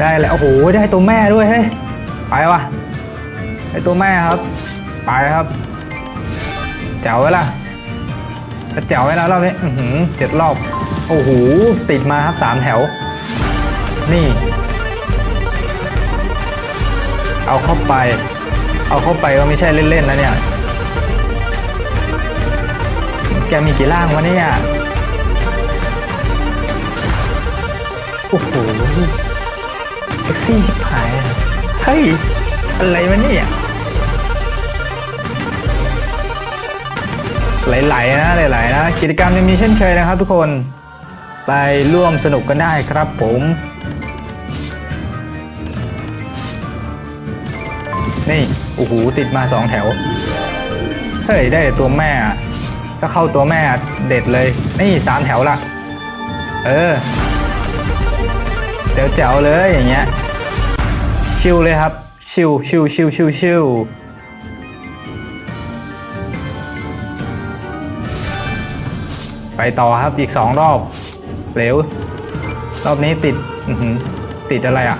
ได้แล้วโอ้โหได้ตัวแม่ด้วยเฮ้ยไปวะไอตัวแม่ครับ ไปครับแจ๋วไว้ละจะแจ๋วไว้แล้วรอบนี้อือหือเจ็ดรอบโอ้โหติดมาครับสามแถว นี่ เอาเข้าไป เอาเข้าไปก็ไม่ใช่เล่นๆนะเนี่ยแกมีกี่ร่างวะเนี่ยโอ้โห ซี่ชิบหายเฮ้ย อะไรวะเนี่ยไหลๆนะไหลๆนะกิจกรรมยังมีเช่นเคยนะครับทุกคนไปร่วมสนุกกันได้ครับผม นี่ โอ้โห ติดมาสองแถว เฮ้ย ได้ตัวแม่ก็เข้าตัวแม่เด็ดเลย นี่สามแถวละ เออเดี๋วแจ๋วเลยอย่างเงี้ย ชิลเลยครับ ชิลชิลชิลชิลชิลไปต่อครับอีกสองรอบ เร็ว รอบนี้ติดติดอะไรอะ